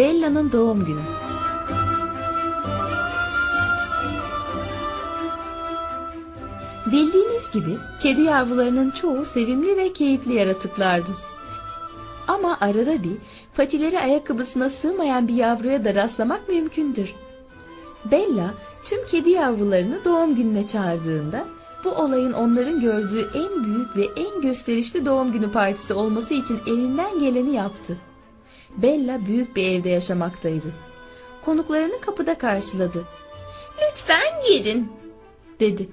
Bella'nın doğum günü. Bildiğiniz gibi kedi yavrularının çoğu sevimli ve keyifli yaratıklardı. Ama arada bir patileri ayakkabısına sığmayan bir yavruya da rastlamak mümkündür. Bella tüm kedi yavrularını doğum gününe çağırdığında bu olayın onların gördüğü en büyük ve en gösterişli doğum günü partisi olması için elinden geleni yaptı. Bella büyük bir evde yaşamaktaydı. Konuklarını kapıda karşıladı. Lütfen girin. Dedi.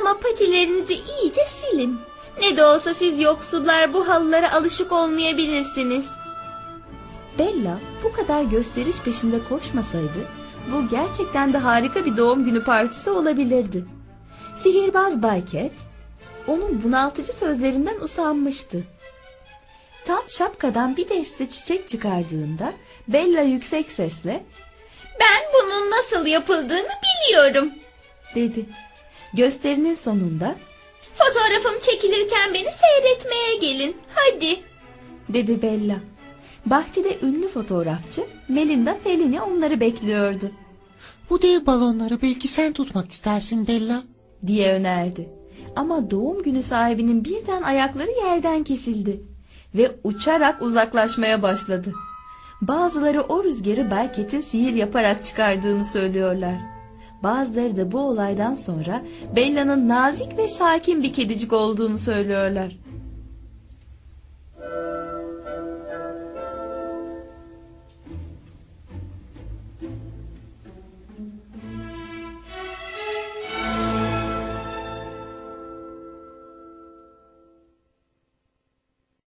Ama patilerinizi iyice silin. Ne de olsa siz yoksullar bu halılara alışık olmayabilirsiniz. Bella bu kadar gösteriş peşinde koşmasaydı bu gerçekten de harika bir doğum günü partisi olabilirdi. Sihirbaz Bay Cat onun bunaltıcı sözlerinden usanmıştı. Tam şapkadan bir deste çiçek çıkardığında Bella yüksek sesle Ben bunun nasıl yapıldığını biliyorum. dedi. Gösterinin sonunda Fotoğrafım çekilirken beni seyretmeye gelin. Hadi. dedi Bella. Bahçede ünlü fotoğrafçı Melinda Fellini onları bekliyordu Bu dev balonları belki sen tutmak istersin Bella. diye önerdi. Ama doğum günü sahibinin birden ayakları yerden kesildi ve uçarak uzaklaşmaya başladı. Bazıları o rüzgarı Belket'in sihir yaparak çıkardığını söylüyorlar. Bazıları da bu olaydan sonra Bella'nın nazik ve sakin bir kedicik olduğunu söylüyorlar.